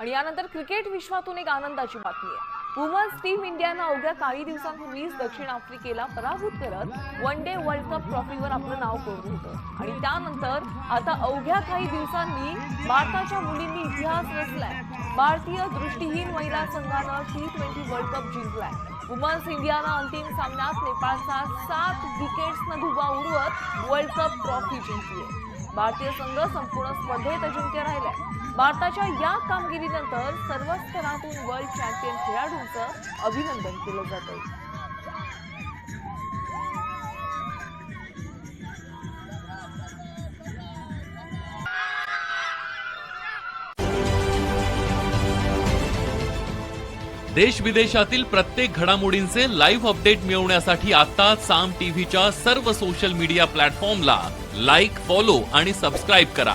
आणि यानंतर क्रिकेट विश्वातून एक आनंदाची बातमी आहे. वुमन्स टीम इंडियानं अवघ्या काही दिवसांपूर्वीच दक्षिण आफ्रिकेला पराभूत करत वन डे वर्ल्ड कप ट्रॉफीवर आपलं नाव कोरलं होतं. आणि त्यानंतर आता अवघ्या काही दिवसांनी भारताच्या मुलींनी इतिहास रचलाय. भारतीय दृष्टीहीन महिला संघानं टी ट्वेंटी वर्ल्ड कप जिंकलाय. वुमन्स इंडियानं अंतिम सामन्यात नेपाळचा सात विकेट्सनं धुबा उडवत वर्ल्ड कप ट्रॉफी जिंकली भारतीय संघ संपूर्ण स्पर्धेत अजिंक्य राहिलाय भारताच्या या कामगिरीनंतर सर्व स्तरातून वर्ल्ड चॅम्पियन खेळाडूंचं अभिनंदन केलं जात आहे देश विदेशातील प्रत्येक घडामोडींचे लाईव्ह अपडेट मिळवण्यासाठी आता साम टीव्हीच्या सर्व सोशल मीडिया प्लॅटफॉर्मला लाईक फॉलो आणि सबस्क्राईब करा.